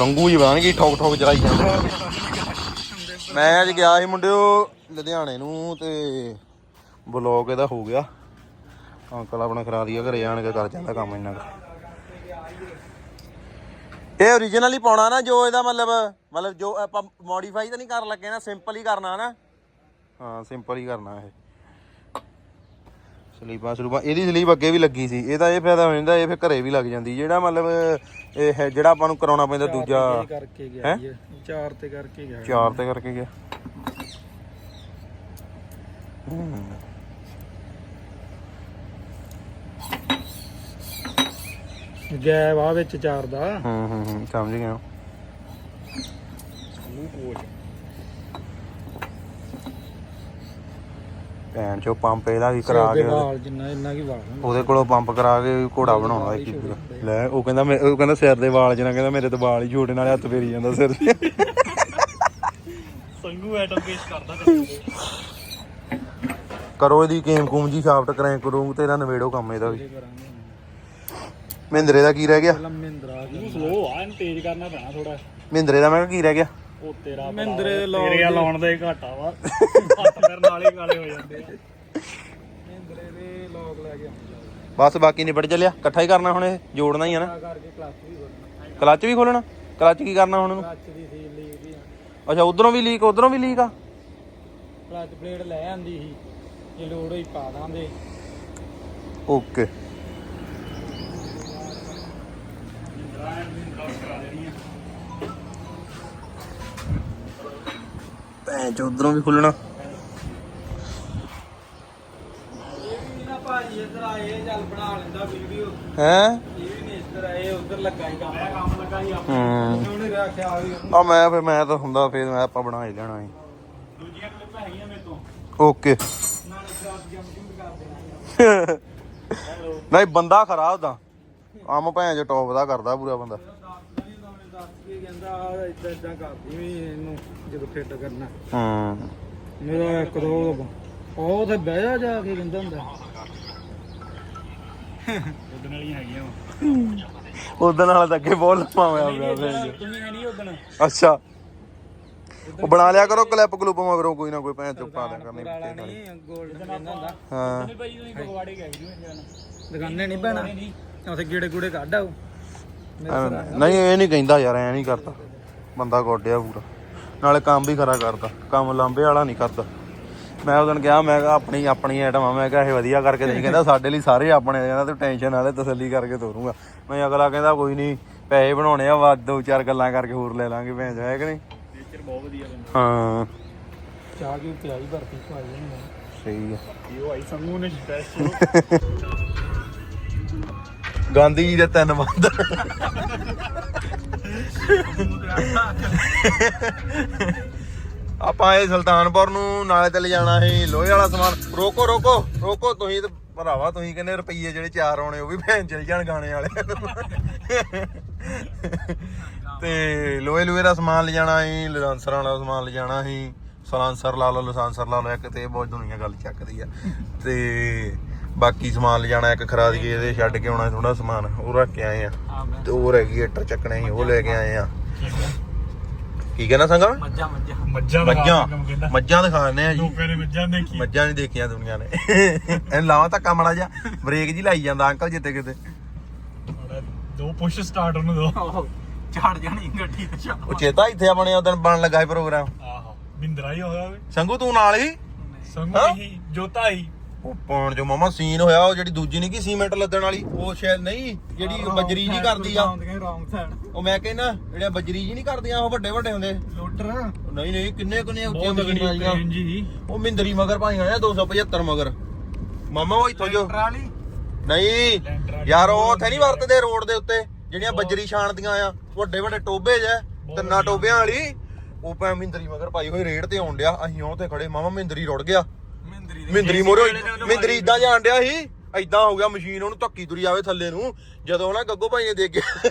ਕੰਗੂ ਜੀ ਪਤਾ ਨਹੀਂ ਕੀ ਠੋਕ ਠੋਕ ਚਲਾਈ ਜਾਂਦਾ ਮੈਂ ਅੱਜ ਗਿਆ ਸੀ ਮੁੰਡਿਓ ਲੁਧਿਆਣੇ ਨੂੰ ਤੇ ਬਲੌਗ ਇਹਦਾ ਹੋ ਗਿਆ। ਅੰਕਲ ਆਪਣਾ ਕਰਾ ਦਿਆ ਘਰੇ, ਆਣ ਕੇ ਕਰ ਜਾਂਦਾ ਕੰਮ ਇੰਨਾ ਇਹ origignal ਹੀ ਪਾਉਣਾ ਨਾ ਜੋ ਇਹਦਾ ਮਤਲਬ ਮਤਲਬ ਜੋ ਆਪਾਂ ਮੋਡੀਫਾਈ ਤਾਂ ਨਹੀਂ ਕਰਨ ਲੱਗੇ ਨਾ ਸਿੰਪਲ ਹੀ ਕਰਨਾ ਨਾ। ਹਾਂ ਸਿੰਪਲ ਹੀ ਕਰਨਾ ਇਹ। ਸਲੀਪਾਂ ਸਲੂਪਾਂ ਇਹਦੀ ਸਲੀਪ ਅੱਗੇ ਵੀ ਲੱਗੀ ਸੀ। ਇਹਦਾ ਇਹ ਫਾਇਦਾ ਹੋ ਜਾਂਦਾ ਇਹ ਫਿਰ ਘਰੇ ਵੀ ਲੱਗ ਜਾਂਦੀ। ਜਿਹੜਾ ਮਤਲਬ ਇਹ ਹੈ ਜਿਹੜਾ ਆਪਾਂ ਨੂੰ ਕਰਾਉਣਾ ਪੈਂਦਾ ਦੂਜਾ ਕਰਕੇ ਗਿਆ ਜੀ ਇਹ। ਚਾਰ ਤੇ ਕਰਕੇ ਗਿਆ। ਚਾਰ ਤੇ ਕਰਕੇ ਗਿਆ। ਗੈਬ ਆ ਵਿੱਚ ਚਾਰ ਦਾ। ਹੂੰ ਹੂੰ ਹੂੰ ਸਮਝ ਗਿਆ। ਭੈਣ ਚੋ ਪੰਪ ਇਹਦਾ ਵੀ ਕਰਾ ਕੇ ਵਾਲ ਜਿੰਨਾ ਇੰਨਾ ਕੀ ਵਾਲ ਹੁੰਦਾ। ਉਹਦੇ ਕੋਲੋਂ ਪੰਪ ਕਰਾ ਕੇ ਘੋੜਾ ਬਣਾਉਣਾ ਇੱਕ ਪੂਰਾ ਲੈ ਉਹ ਕਹਿੰਦਾ ਮੈਂ- ਉਹ ਕਹਿੰਦਾ ਸਿਰ ਦੇ ਵਾਲ ਜਨਾ ਕਹਿੰਦਾ ਮੇਰੇ ਤੇ ਵਾਲ ਹੀ ਛੋਟੇ ਨਾਲੇ ਹੱਥ ਫੇਰੀ ਜਾਂਦਾ ਸਿਰ 'ਚ ਸੰਗੂ ਐਟਮ ਪੇਸ਼ ਕਰਦਾ ਕਰੋ ਇਹਦੀ ਕੇਮ ਕੂਮ ਜੀ ਸਾਫਟ ਕਰਾਂ ਕਰੂੰ ਤੇ ਇਹਦਾ ਨਵੇੜੋ ਕੰਮ ਇਹਦਾ ਵੀ। ਮਹਿੰਦਰੇ ਦਾ ਕੀ ਰਹਿ ਗਿਆ? ਲੰਮਿੰਦਰਾ ਸਲੋ ਆ ਇਹਨੂੰ ਤੇਜ਼ ਕਰਨਾ ਪੈਣਾ ਥੋੜਾ ਮਹਿੰਦਰੇ ਦਾ ਮੈਂ ਕਿਹਾ ਕੀ ਰਹਿ ਗਿਆ? ਉਹ ਤੇਰਾ ਮਹਿੰਦਰੇ ਦੇ ਲਾਉਣ ਤੇਰੇ ਲਾਉਣ ਦਾ ਹੀ ਘਾਟਾ ਵਾ। ਹੱਥ ਪੈਰ ਨਾਲ ਹੀ ਕਾਲੇ ਹੋ ਜਾਂਦੇ ਆ। ਮਹਿੰਦਰੇ ਦੇ ਲੋਕ ਲੈ ਕੇ ਆਉਂਦਾ ਬਸ ਬਾਕੀ ਨਿਬੜ ਚੱਲਿਆ। ਇਕੱਠਾ ਹੀ ਕਰਨਾ ਹੁਣ ਇਹ ਜੋੜਨਾ ਹੀ ਆ ਨਾ। ਕਰਕੇ ਕਲਾਸ ਵੀ ਕਰਨਾ ਕਲੱਚ ਵੀ ਖੋਲਣਾ ਕਲੱਚ ਕੀ ਕਰਨਾ ਹੁਣ ਉਹਨੂੰ? ਕਲਚ ਦੀ ਸੀਲ ਲੀਕ ਵੀ ਅੱਛਾ ਉਧਰੋਂ ਵੀ ਲੀਕ ਉਧਰੋਂ ਵੀ ਲੀਕ ਆ? ਕਲਚ ਪਲੇਟ ਲੈ ਆਂਦੀ ਸੀ। ਜੇ ਲੋੜ ਹੋਈ ਪਾ ਦਾਂਦੇ ਓਕੇ। ਭੈਣ ਚ ਉਧਰੋਂ ਵੀ ਖੁੱਲਣਾ। ਨਾ ਭਾਜੀ ਇੱਧਰ ਆਏ ਚੱਲ ਬਣਾ ਲੈਂਦਾ ਵੀਡੀਓ। ਹੈ? ਇਹ ਵੀ ਨਹੀਂ ਇੱਧਰ ਆਏ ਉੱਧਰ ਲੱਗਾ ਹੀ ਕੰਮ। ਕੰਮ ਲੱਗਾ ਹੀ ਹੂੰ। ਉਹਨੇ ਰੱਖਿਆ ਆ ਵੀ ਆ ਮੈਂ ਫਿਰ ਮੈਂ ਤਾਂ ਹੁੰਦਾ ਫਿਰ ਮੈਂ ਆਪਾਂ ਬਣਾ ਹੀ ਲੈਣਾ ਸੀ। ਦੂਜੀਆਂ ਕਲਿੱਪਾਂ ਹੈਗੀਆਂ ਮੇਰੇ ਤੋਂ। ਓਕੇ। ਨਾਲੇ ਕਰਾਸ ਜੰਮ ਜੰਮ ਕਰ ਦੇਣਾ ਨਹੀਂ ਬੰਦਾ ਖਰਾ ਉਹਦਾ ਕੰਮ ਭੈਣ ਚ ਟੌਪ ਦਾ ਕਰਦਾ ਪੂਰਾ ਬੰਦਾ। ਕੇ ਕਹਿੰਦਾ ਇਦਾਂ ਇਦਾਂ ਕਰਦੀ ਵੀ ਇਹਨੂੰ ਜਦੋਂ ਫਿੱਟ ਕਰਨਾ। ਹੂੰ। ਮੇਰਾ ਇੱਕ ਦੋ ਉਹ ਤੇ ਬਹਿ ਜਾ ਜਾ ਕੇ ਕਹਿੰਦਾ ਹੁੰਦਾ। ਉਦਣ ਵਾਲੀਆਂ ਹੈਗੀਆਂ ਉਦੋਂ ਨਾਲ ਤਾਂ ਅੱਗੇ ਬਹੁਤ ਲੰਮਾ ਹੋਇਆ ਪਿਆ ਭੈਣ ਤੁਸੀਂ ਹੈ ਨਹੀਂ ਉਦਣ। ਅੱਛਾ। ਉਹ ਬਣਾ ਲਿਆ ਕਰੋ ਕਲਿੱਪ ਕਲੂਪ ਮਗਰੋਂ ਕੋਈ ਨਾ ਕੋਈ ਭੈਣ ਚੋਂ ਪਾ ਦਿਆ ਕਰਨੀ ਵਾਲਾ ਨਹੀਂ। ਗੋਲਡ ਕਹਿੰਦਾ ਹੁੰਦਾ। ਹਾਂ। ਭਾਈ ਤੁਸੀਂ ਫਗਵਾੜੇ ਗਏ ਸੀ ਦੁਕਾਨੇ ਨਹੀਂ ਬਣਾ ਉੱਥੇ ਗੇੜੇ ਗੂੜੇ ਕੱਢ ਆਓ। ਐਵੇਂ ਨਹੀਂ ਇਹ ਨਹੀਂ ਕਹਿੰਦਾ ਯਾਰ ਐ ਨਹੀਂ ਕਰਦਾ। ਬੰਦਾ ਗੋਡਿਆ ਪੂਰਾ। ਨਾਲੇ ਕੰਮ ਵੀ ਖਰਾ ਕਰਦਾ। ਕੰਮ ਲਾਂਬੇ ਵਾਲਾ ਨਹੀਂ ਕਰਦਾ। ਮੈਂ ਉਹਦਨ ਕਿਹਾ ਮੈਂ ਕਿਹਾ ਆਪਣੀ ਆਪਣੀ ਆਈਟਮ ਆ। ਮੈਂ ਕਿਹਾ ਇਹ ਵਧੀਆ ਕਰਕੇ ਨਹੀਂ ਕਹਿੰਦਾ ਸਾਡੇ ਲਈ ਸਾਰੇ ਆਪਣੇ ਕਹਿੰਦਾ ਤੂੰ ਟੈਨਸ਼ਨ ਨਾਲੇ ਤਸੱਲੀ ਕਰਕੇ ਤੋਰੂੰਗਾ। ਮੈਂ ਅਗਲਾ ਕਹਿੰਦਾ ਕੋਈ ਨਹੀਂ ਪੈਸੇ ਬਣਾਉਣੇ ਆ ਵਾ ਦੋ ਚਾਰ ਗੱਲਾਂ ਕਰਕੇ ਹੋਰ ਲੈ ਲਾਂਗੇ। ਭੈਣ ਹੈ ਕਿ ਨਹੀਂ? ਨੇਚਰ ਬਹੁਤ ਵਧੀਆ ਬੰਦਾ। ਹਾਂ। ਚਾਹ ਕੀ ਪਿਆਈ ਭਰਤੀ ਖਵਾਈ ਜਾਂਦੇ ਸਹੀ ਆ। ਇਹ ਆਈ ਸੰਗੂ ਨੇ ਸਪੈਸ਼ਲ ਗਾਂਧੀ ਜੀ ਦਾ ਧੰਨਵਾਦ ਆਪਾਂ ਇਹ ਸੁਲਤਾਨਪੁਰ ਨੂੰ ਨਾਲੇ ਤੇ ਲਿਜਾਣਾ ਸੀ, ਲੋਹੇ ਵਾਲਾ ਸਮਾਨ। ਰੋਕੋ ਰੋਕੋ ਰੋਕੋ, ਤੁਸੀਂ ਤੇ ਭਰਾਵਾ, ਤੁਸੀਂ ਕਹਿੰਦੇ ਰੁਪਈਏ ਜਿਹੜੇ ਚਾਰ ਆਉਣੇ, ਉਹ ਵੀ ਭੈਣ ਚਲ ਜਾਣ ਗਾਣੇ ਵਾਲੇ। ਤੇ ਲੋਹੇ ਲੋਹੇ ਦਾ ਸਮਾਨ ਲਿਜਾਣਾ ਸੀ ਲਾਇਸੈਂਸਰਾਂ ਵਾਲਾ ਸਮਾਨ ਲਿਜਾਣਾ ਸੀ। ਸਲਾਂਸਰ ਲਾ ਲਓ ਲਾਇਸੈਂਸਰ ਲਾ ਲਓ, ਇੱਕ ਤੇ ਇਹ ਬਹੁਤ ਦੁਨੀਆ ਗੱਲ ਚੱਕਦੀ ਆ। ਤੇ ਬਾਕੀ ਸਮਾਨ ਲਿਜਾਣਾ ਇੱਕ ਖਰਾ ਦੀ ਇਹਦੇ ਛੱਡ ਕੇ ਆਉਣਾ ਥੋੜਾ ਸਮਾਨ ਉਹ ਰੱਖ ਕੇ ਆਏ ਆ। ਤੇ ਉਹ ਰੈਗੂਲੇਟਰ ਚੱਕਣੇ ਸੀ ਉਹ ਲੈ ਕੇ ਆਏ ਆ। ਕੀ ਕਹਿਣਾ ਸੰਗਾ? ਮੱਝਾਂ ਮੱਝਾਂ। ਮੱਝਾਂ ਮੱਝਾਂ। ਦਿਖਾਣੇ ਆ ਜੀ। ਲੋਕਾਂ ਮੱਝਾਂ ਦੇਖੀ ਮੱਝਾਂ ਨਹੀਂ ਦੇਖੀਆਂ ਦੁਨੀਆ ਨੇ। ਇਹਨੂੰ ਲਾਵਾਂ ਤਾਂ ਕਮੜਾ ਜਾ ਬ੍ਰੇਕ ਜੀ ਲਾਈ ਜਾਂਦਾ ਅੰਕਲ ਜਿੱਤੇ ਕਿਤੇ। ਦੋ ਪੁਸ਼ ਸਟਾਰਟ ਉਹਨੂੰ ਦੋ। ਝੜ ਜਾਣੀ ਗੱਡੀ ਤੇ ਉਹ ਚੇਤਾ ਇੱਥੇ ਆਪਣੇ ਉਦੋਂ ਬਣ ਲੱਗਾ ਸੀ ਪ੍ਰੋਗਰਾਮ। ਆਹੋ ਬਿੰਦਰਾ ਹੀ ਹੋਇਆ ਵੇ ਸੰਗੂ ਤੂੰ ਨਾਲ ਹੀ? ਸੰਗੂ ਹਾਂ? ਹੀ ਜੋਤਾ ਹੀ। ਉਹ ਪਾਉਣ ਜੋ ਮਾਮਾ ਸੀਨ ਹੋਇਆ ਉਹ ਜਿਹੜੀ ਦੂਜੀ ਨਹੀਂ ਕੀ ਸੀਮੈਂਟ ਲੱਦਣ ਵਾਲੀ? ਉਹ ਸ਼ਾਇਦ ਨਹੀਂ ਜਿਹੜੀ ਬਜਰੀ ਜੀ ਕਰਦੀ ਆ। ਰੌਂਗ ਸਾਈਡ ਉਹ ਮੈਂ ਕਹਿੰਦਾ ਜਿਹੜੀਆਂ ਬਜਰੀ ਜੀ ਨਹੀਂ ਕਰਦੀਆਂ ਉਹ ਵੱਡੇ ਵੱਡੇ ਹੁੰਦੇ। ਲੋਟਰ। ਨਹੀਂ ਨਹੀਂ ਕਿੰਨੇ ਕਿੰਨੇ ਉੱਚੀਆਂ ਮਸ਼ੀਨਾਂ ਆਈਆਂ ਜੀ। ਉਹ ਮਿੰਦਰੀ ਮਗਰ ਭਾਈ ਆਇਆ 275 ਮਗਰ। ਮਾਮਾ ਉਹ ਇੱਥੋਂ ਜੋ ਟਰਾਲੀ ਨਹੀਂ ਯਾਰ ਉਹ ਉੱਥੇ ਨਹੀਂ ਵਰਤਦੇ ਰੋਡ ਦੇ ਉੱਤੇ ਜਿਹੜੀਆਂ ਬੱਜਰੀ ਛਾਣਦੀਆਂ ਆ। ਵੱਡੇ ਵੱਡੇ ਟੋਬੇ ਜੈ ਤਿੰਨਾਂ ਟੋਬਿਆਂ ਵਾਲੀ। ਉਹ ਪੈ ਮਿੰਦਰੀ ਮਗਰ ਭਾਈ ਹੋਏ ਰੇਡ ਤੇ ਆਉਣ ਡਿਆ। ਅਸੀਂ ਉਹ ਤੇ ਖੜੇ ਮਾਮਾ ਮਿੰਦਰੀ ਰੁੜ ਗਿਆ। ਮਿੰਦਰੀ ਮੋਰੇ ਮਿੰਦਰੀ ਇਦਾਂ ਜਾਣ ਡਿਆ ਸੀ ਇਦਾਂ ਹੋ ਗਿਆ ਮਸ਼ੀਨ ਉਹਨੂੰ ਧੱਕੀ ਤੁਰੀ ਆਵੇ ਥੱਲੇ ਨੂੰ ਜਦੋਂ ਨਾ ਗੱਗੋ ਭਾਈ ਨੇ ਦੇਖਿਆ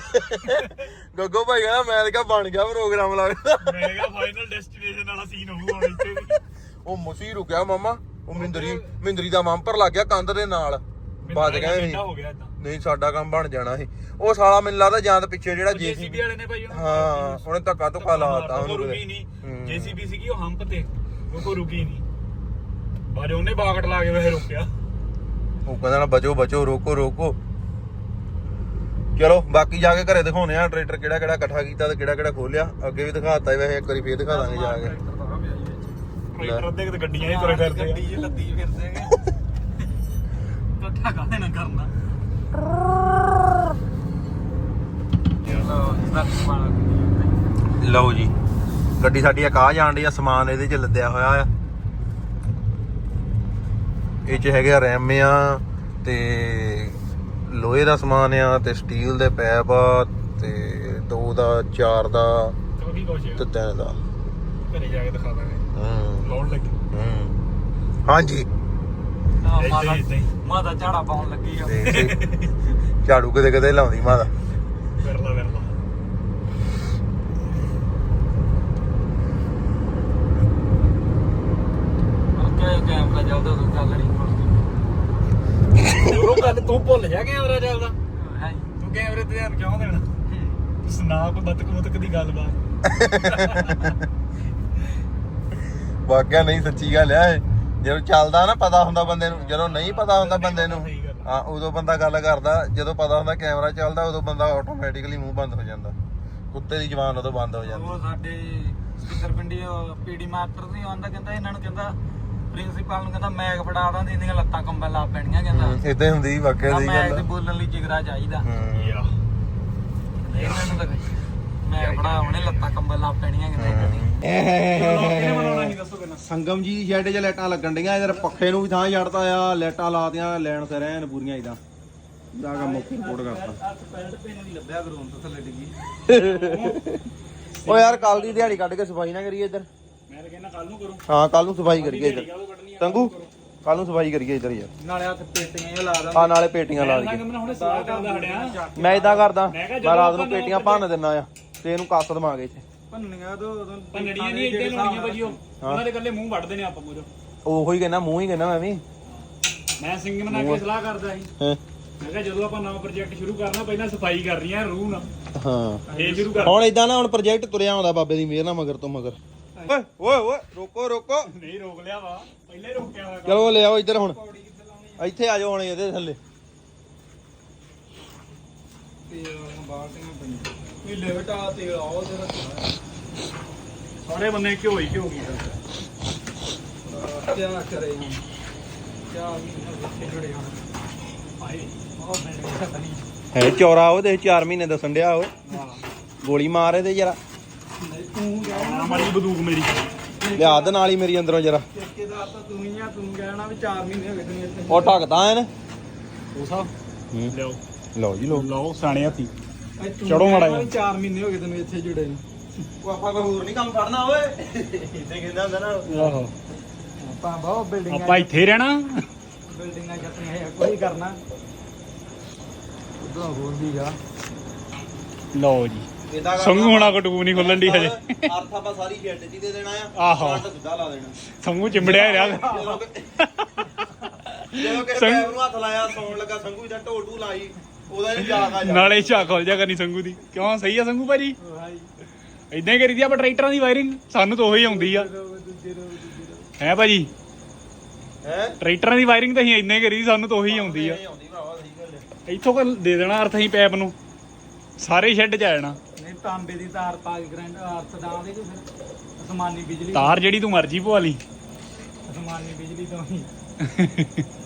ਗੱਗੋ ਭਾਈ ਕਹਿੰਦਾ ਮੈਂ ਤਾਂ ਕਿਹਾ ਬਣ ਗਿਆ ਪ੍ਰੋਗਰਾਮ ਲੱਗਦਾ ਮੈਂ ਕਿਹਾ ਫਾਈਨਲ ਡੈਸਟੀਨੇਸ਼ਨ ਵਾਲਾ ਸੀਨ ਹੋਊ ਹੁਣ ਇੱਥੇ ਉਹ ਮਸੀ ਰੁਕਿਆ ਮਾਮਾ ਉਹ ਮਿੰਦਰੀ ਮਿੰਦਰੀ ਦਾ ਮੰਪਰ ਲੱਗ ਗਿਆ ਕੰਧ ਦੇ ਨਾਲ। ਗਿਆ ਇਦਾਂ ਨਹੀਂ ਸਾਡਾ ਕੰਮ ਬਣ ਜਾਣਾ ਸੀ। ਉਹ ਸਾਲਾ ਮੈਨੂੰ ਲੱਗਦਾ ਜਾਂ ਤਾਂ ਪਿੱਛੇ ਜਿਹੜਾ ਜੀਸੀਬੀ ਵਾਲੇ ਨੇ ਭਾਈ ਹਾਂ ਉਹਨੇ ਧੱਕਾ ਧੁੱਕਾ ਲਾਤਾ ਉਹ ਉਹਨੂੰ। ਜੀਸੀਬੀ ਸੀਗੀ ਉਹ ਹੰਪ ਤੇ ਉਹ ਕੋ ਰੁਕੀ ਨਹੀਂ। ਬਾਰੇ ਉਹਨੇ ਬਾਗਟ ਲਾ ਕੇ ਵੈਸੇ ਰੁਕਿਆ। ਉਹ ਕਹਿੰਦਾ ਨਾ ਬਚੋ ਬਚੋ ਰੋਕੋ ਰੋਕੋ। ਚਲੋ ਬਾਕੀ ਜਾ ਕੇ ਘਰੇ ਦਿਖਾਉਣੇ ਆ ਟਰੈਕਟਰ ਕਿਹੜਾ ਕਿਹੜਾ ਇਕੱਠਾ ਕੀਤਾ ਤੇ ਕਿਹੜਾ ਕਿਹੜਾ ਖੋਲਿਆ। ਅੱਗੇ ਵੀ ਦਿਖਾਤਾ ਵੈਸੇ ਇੱਕ ਵਾਰੀ ਫੇਰ ਦਿਖਾ ਦਾਂਗੇ ਜਾ ਕੇ। ਟਰੈਕਟਰ ਅੱਧੇ ਕਿਤੇ ਗੱਡੀਆਂ ਹੀ ਤੁਰੇ ਫਿਰਦੇ ਗੱਡੀ ਜੇ ਲੱਦੀ ਫਿਰਦੇ ਇਕੱਠਾ ਕਾਹਦੇ ਨਾਲ ਕਰਨਾ? ਲਓ ਜੀ ਗੱਡੀ ਸਾਡੀ ਆ ਜਾਣ ਡਈ ਆ ਸਮਾਨ ਇਹਦੇ ਚ ਲੱਦਿਆ ਹੋਇਆ ਆ। ਇਹ ਚ ਹੈਗੇ ਆ ਰੈਮ ਆ ਤੇ ਲੋਹੇ ਦਾ ਸਮਾਨ ਆ ਤੇ ਸਟੀਲ ਦੇ ਪੈਪ ਆ ਤੇ ਦੋ ਦਾ ਚਾਰ ਦਾ ਚੌਕੀ ਕੁਛ ਤੇ ਤਿੰਨ ਦਾ। ਘਰੇ ਜਾ ਕੇ ਦਿਖਾ ਦਾਂਗੇ। ਹੂੰ। ਲਾਉਣ ਲੱਗੀ। ਹੂੰ। ਹਾਂਜੀ। ਏਦਾਂ ਹੀ, ਏਦਾਂ ਹੀ। ਮਾਤਾ ਝਾੜਾ ਪਾਉਣ ਲੱਗੀ ਆ। ਦੇਖ। ਝਾੜੂ ਕਿਤੇ ਕਿਤੇ ਲਾਉਂਦੀ ਮਾਦਾ ਵਿਰਲਾ ਵਿਰਲਾ ਕਿ ਕੈਮਰਾ ਚੱਲਦਾ ਤਾਂ ਚੱਲ ਨਹੀਂ। ਉਹ ਗੱਲ ਤੂੰ ਭੁੱਲ ਜਾ ਕੈਮਰਾ ਚੱਲਦਾ ਹੈ ਤੂੰ ਕੈਮਰੇ ਤੇ ਧਿਆਨ ਕਿਉਂ ਦੇਣਾ? ਤੂੰ ਸੁਣਾ ਕੋਈ ਬਤਕ ਮੁਤਕ ਦੀ ਗੱਲਬਾਤ ਵਾਕਿਆ ਨਹੀਂ ਸੱਚੀ ਗੱਲ ਆ ਇਹ। ਜਦੋਂ ਚੱਲਦਾ ਨਾ ਪਤਾ ਹੁੰਦਾ ਬੰਦੇ ਨੂੰ ਜਦੋਂ ਨਹੀਂ ਪਤਾ ਹੁੰਦਾ ਬੰਦੇ ਨੂੰ ਸਹੀ ਗੱਲ। ਹਾਂ ਉਦੋਂ ਬੰਦਾ ਗੱਲ ਕਰਦਾ ਜਦੋਂ ਪਤਾ ਹੁੰਦਾ ਕੈਮਰਾ ਚੱਲਦਾ ਉਦੋਂ ਬੰਦਾ ਆਟੋਮੈਟਿਕਲੀ ਮੂੰਹ ਬੰਦ ਹੋ ਜਾਂਦਾ। ਕੁੱਤੇ ਦੀ ਜ਼ਬਾਨ ਉਦੋਂ ਬੰਦ ਹੋ ਜਾਂਦੀ। ਉਹ ਸਾਡੇ ਸਪੀਕਰ ਪਿੰਡੀ ਪੀਡੀ ਮਾਸਟਰ ਸੀ ਆਂਦਾ ਕਹਿੰਦਾ ਇਹਨਾਂ ਨੂੰ ਕਹਿੰਦਾ ਪ੍ਰਿੰਸੀਪਲ ਨੂੰ ਕਹਿੰਦਾ ਮੈਗ ਫੜਾ ਦਾਂ ਇਹਦੀਆਂ ਲੱਤਾਂ ਕੰਬਲ ਲਾ ਪੈਣੀਆਂ ਕਹਿੰਦਾ। ਇਦਾਂ ਹੁੰਦੀ ਸੀ ਵਾਕਿਆ ਦੀ ਮੈਗ ਤੇ ਗੱਲ ਬੋਲਣ ਲਈ ਜਿਗਰਾ ਚਾਹੀਦਾ। ਹੂੰ। ਯਾ। ਇਹਨਾਂ ਨੂੰ ਤਾਂ ਮੈਗ ਫੜਾ ਉਹਨੇ ਲੱਤਾਂ ਕੰਬਲ ਲਾ ਪੈਣੀਆਂ ਕਹਿੰਦਾ ਕਿਹਨੇ ਬਣਾਉਣਾ ਸੀ ਦੱਸੋ ਕਿੰਨਾ ਸੰਗਮ ਜੀ ਸ਼ੈਡ 'ਚ ਲਾਈਟਾਂ ਲੱਗਣ ਡੀਆਂ ਇਧਰ ਪੱਖੇ ਨੂੰ ਵੀ ਥਾਂ ਛੱਡਤਾ ਆ ਲਾਈਟਾਂ ਲਾਤੀਆਂ ਲੈਣ ਸੇ ਰਹਿਣ ਪੂਰੀਆਂ ਇਦਾਂ ਜਾ ਕੇ ਮੁੱਖ ਰਿਪੋਰਟ ਕਰਤਾ ਪੈਂਟ ਪੈਨ ਨਹੀਂ ਲੱਭਿਆ ਕਰੂੰ ਤਾਂ ਥੱਲੇ ਡਿੱਗੀ। ਓ ਯਾਰ ਕੱਲ ਦੀ ਦਿਹਾੜੀ ਕੱਢ ਕੇ ਸਫ਼ਾਈ ਨਾ ਕਰੀਏ ਇੱਧਰ। ਤਾਂ ਕੱਲ ਨੂੰ ਕਰੂੰ। ਹਾਂ ਕੱਲ ਨੂੰ ਸਫ਼ਾਈ ਕਰੀਏ ਇੱਧਰ। ਤੰਗੂ ਕੱਲ ਨੂੰ ਸਫ਼ਾਈ ਕਰੀਏ ਇੱਧਰ ਯਾਰ ਨਾਲੇ ਹੱਥ ਪੇਟੀਆਂ ਲਾ ਦਾਂ ਆ ਨਾਲੇ ਪੇਟੀਆਂ ਲਾ ਮੈਂ ਦਈਏ। ਮੈਂ ਹੁਣੇ ਕਰਦਾ ਹੜਿਆ। ਮੈਂ ਇਦਾਂ ਕਰਦਾ ਮੈਂ ਰਾਤ ਨੂੰ ਪੇਟੀਆਂ ਭੰਨ ਦਿੰਨਾ ਆ ਤੇ ਇਹਨੂੰ ਕੱਸ ਦਵਾਂਗੇ ਇੱਥੇ। ਭੰਨਣੀਆਂ ਤੋਂ ਉਦੋਂ ਪੰਨੜੀਆਂ ਨਹੀਂ ਇੱਦਾਂ ਲਾਉਣੀਆਂ ਭਾਜੀ ਉਹ। ਉਹਨਾਂ ਦੇ ਇਕੱਲੇ ਮੂੰਹ ਵੱਢਦੇ ਨੇ ਆਪਾਂ ਮੂਰੋ ਉਹੋ ਹੀ ਕਹਿੰਦਾ ਮੂੰਹ ਹੀ ਕਹਿੰਦਾ ਮੈਂ ਵੀ। ਮੈਂ ਸਿੰਘ ਬਣਾ ਕੇ ਸਲਾਹ ਕਰਦਾ ਸੀ। ਹਾਂ? ਮੈਂ ਕਿਹਾ ਜਦੋਂ ਆਪਾਂ ਨਵਾਂ ਪ੍ਰੋਜੈਕਟ ਸ਼ੁਰੂ ਕਰਨਾ ਪਹਿਲਾਂ ਸਫ਼ਾਈ ਕਰਨੀ ਆ ਰੂਹ ਨਾਲ। ਹਾਂ। ਫੇਰ ਸ਼ੁਰੂ ਕਰ ਹੁਣ ਇਦਾਂ ਨਾ ਹੁਣ ਪ੍ਰੋਜੈਕਟ ਤੁਰਿਆ ਆਉਂਦਾ ਬਾਬੇ ਦੀ ਮਿਹਰ ਨਾਲ ਮਗਰ ਤੋਂ ਮਗਰ। ਓਏ ਓਏ ਓਏ ਰੋਕੋ ਰੋਕੋ। ਨਹੀਂ ਰੋਕ ਲਿਆ ਵਾ। ਪਹਿਲੇ ਰੋਕਿਆ ਹੋਇਆ ਚਲੋ ਲੈ ਆਓ ਇੱਧਰ ਹੁਣ। ਇੱਥੇ ਆ ਜਾਓ ਹੁਣ ਇਹਦੇ ਥੱਲੇ। ਜਰਾ ਸਾਰੇ ਬੰਦੇ ਘਿਓ ਹੀ ਉਹ ਬਿਲਡਿੰਗ ਪਤਾ ਨਹੀਂ। ਹੈ ਚੌਰਾ ਉਹ ਦੇ 4 ਮਹੀਨੇ ਦੱਸਣ ਡਿਆ ਉਹ। ਗੋਲੀ ਮਾਰ ਇਹਦੇ ਜਰਾ। ਤੂੰ ਆ ਮਾਰੀ ਬੰਦੂਕ ਮੇਰੀ। ਲਿਆ ਦੇ ਨਾਲ ਹੀ ਮੇਰੀ ਅੰਦਰੋਂ ਜਰਾ। ਠੇਕੇਦਾਰ ਤਾਂ ਤੂੰ ਹੀ ਆ ਤੂੰ ਕਹਿਣਾ ਵੀ 4 ਮਹੀਨੇ ਹੋ ਗਏ ਤੈਨੂੰ ਇੱਥੇ। ਉਹ ਢੱਕਦਾ ਐਨ ਉਹ ਸਾਹਿਬ ਹੂੰ। ਲਿਓ ਲਓ ਜੀ ਲਓ। ਲਓ ਸਾਣੇ ਹੱਥੀ। ਚੜੋ ਮਾੜਾ ਵੀ 4 ਮਹੀਨੇ ਹੋ ਗਏ ਤੈਨੂੰ ਇੱਥੇ ਜੁੜੇ ਨੂੰ। ਉਹ ਆਪਾਂ ਕੋਈ ਹੋਰ ਨਹੀਂ ਕੰਮ ਫੜਨਾ ਓਏ। ਇੱਥੇ ਕਹਿੰਦਾ ਹੁੰਦਾ ਨਾ। ਆਹੋ। ਆਪਾਂ ਬਹੁਤ ਬਿਲਡਿੰਗਾਂ ਆਪਾਂ ਇੱਥੇ ਹੀ ਰਹਿਣਾ ਬਿਲਡਿੰਗਾਂ ਜੱਟੀਆਂ ਹੈ ਕੋਈ ਕਰਨਾ। ਉਦੋਂ ਬੋਲਦੀ ਜਾ ਲਓ ਜੀ। ਇਦਾਂ ਸੰਗੂ ਹੋਣਾ ਕੋ ਟੂਬ ਨਹੀਂ ਖੁੱਲਣ ਦੀ ਹਜੇ। ਅਰਥ ਆਪਾਂ ਸਾਰੀ ਸ਼ੈੱਡ ਦੀ ਦੇ ਦੇਣਾ ਆ ਆਹੋ। ਫਰੰਟ ਸਿੱਧਾ ਲਾ ਦੇਣਾ। ਸੰਗੂ ਚਿੰਬੜਿਆ ਹੀ ਰਿਹਾ। ਜਦੋਂ ਕਿ- ਜਦੋਂ ਪੈਪ ਨੂੰ ਹੱਥ ਲਾਇਆ ਸੌਣ ਲੱਗਾ ਸੰਗੂ ਦਾ ਢੋਲ ਢੂ ਲਾਈ ਉਹਦਾ ਨਹੀਂ ਜਾਗ ਆ ਜਾ ਨਾਲੇ ਝਾਕ ਖੁੱਲ ਜਾ ਕਰਨੀ ਸੰਗੂ ਦੀ। ਕਿਉਂ? ਸਹੀ ਆ ਸੰਗੂ ਭਾਜੀ? ਇਦਾਂ ਹੀ ਕਰੀਦੀ ਆਪਾਂ ਟਰੈਕਟਰਾਂ ਦੀ ਵਾਇਰਿੰਗ। ਸਾਨੂੰ ਤਾਂ ਉਹੀ ਆਉਂਦੀ ਆ। ਹੈ ਭਾਜੀ? ਹੈ? ਟਰੈਕਟਰਾਂ ਦੀ ਵਾਇਰਿੰਗ ਤਾਂ ਅਸੀਂ ਇਦਾਂ ਹੀ ਕਰੀਦੀ ਸਾਨੂੰ ਤਾਂ ਉਹੀ ਆਉਂਦੀ ਆ। ਆਉਂਦੀ ਭਰਾਵਾ ਸਹੀ ਗੱਲ ਹੈ ਇੱਥੋਂ ਕਰ ਦੇ ਦੇਣਾ ਅਰਥ ਅਸੀਂ ਪੈਪ ਨੂੰ। ਸਾਰੇ ਸ਼ੈੱਡ 'ਚ ਆ ਜਾਣਾ। ਤਾਂਬੇ ਦੀ ਤਾਰ ਪਾ ਕੇ ਗ੍ਰੈਂਡ ਅਰਥ ਦਾ ਦੇ ਫਿਰ ਅਸਮਾਨੀ ਬਿਜਲੀ ਤਾਰ ਜਿਹੜੀ ਤੂੰ ਮਰਜ਼ੀ ਪਵਾ ਲਈ। ਅਸਮਾਨੀ ਬਿਜਲੀ ਤੋਂ ਹੀ।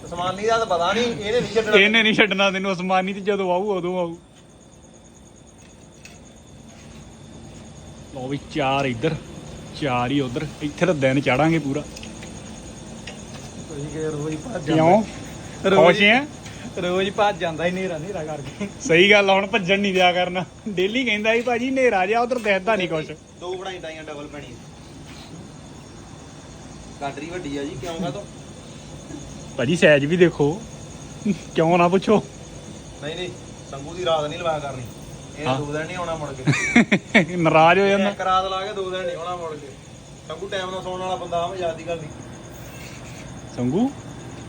ਸਮਾਨੀ ਦਾ ਤਾਂ ਪਤਾ ਨਹੀਂ ਇਹਨੇ ਨਹੀਂ ਛੱਡਣਾ। ਇਹਨੇ ਨਹੀਂ ਛੱਡਣਾ ਤੈਨੂੰ ਅਸਮਾਨੀ ਤੇ ਜਦੋਂ ਆਊ ਉਦੋਂ ਆਊ। ਲੋ ਵੀ ਚਾਰ ਇੱਧਰ ਚਾਰ ਹੀ ਉਧਰ ਇੱਥੇ ਤਾਂ ਦਿਨ ਚਾੜਾਂਗੇ ਪੂਰਾ। ਤੁਸੀਂ ਕਿ ਰੋਜ਼ ਭੱਜ ਕਿਉਂ? ਖੁਸ਼ ਆ ਰੋਜ਼ ਭੱਜ ਜਾਂਦਾ ਹੀ ਨੇਰਾ ਨੇਰਾ ਕਰਕੇ। ਸਹੀ ਗੱਲ ਆ, ਹੁਣ ਭੱਜਣ ਨਹੀਂ ਦਿਆ ਕਰਨਾ। ਡੇਲੀ ਕਹਿੰਦਾ ਸੀ ਭਾਜੀ ਨੇਰਾ ਜਿਹਾ ਉਧਰ ਦਿਖਦਾ ਨਹੀਂ ਕੁਛ। ਦੋ ਬਣਾਈ ਟਾਈਆਂ ਡਬਲ ਪੈਣੀ ਗਾਡਰੀ ਵੱਡੀ ਆ ਜੀ ਕਿਉਂ ਕਾ ਤੋ? ਭਾਜੀ ਸਾਈਜ਼ ਵੀ ਦੇਖੋ। ਕਿਉਂ ਨਾ ਪੁੱਛੋ। ਨਹੀਂ ਨਹੀਂ ਸੰਗੂ ਦੀ ਰਾਤ ਨਹੀਂ ਲਵਾ ਕਰਨੀ। ਇਹ ਹਾਂ। ਦੋ ਦਿਨ ਨਹੀਂ ਆਉਣਾ ਮੁੜ ਕੇ। ਨਾਰਾਜ਼ ਹੋ ਜਾਂਦਾ। ਇੱਕ ਰਾਤ ਲਾ ਕੇ ਦੋ ਦਿਨ ਨਹੀਂ ਆਉਣਾ ਮੁੜ ਕੇ। ਸੰਗੂ ਟਾਈਮ ਨਾਲ ਸੌਣ ਵਾਲਾ ਬੰਦਾ ਆ ਮਜ਼ਾਕ ਦੀ ਗੱਲ ਨਹੀਂ ਸੰਗੂ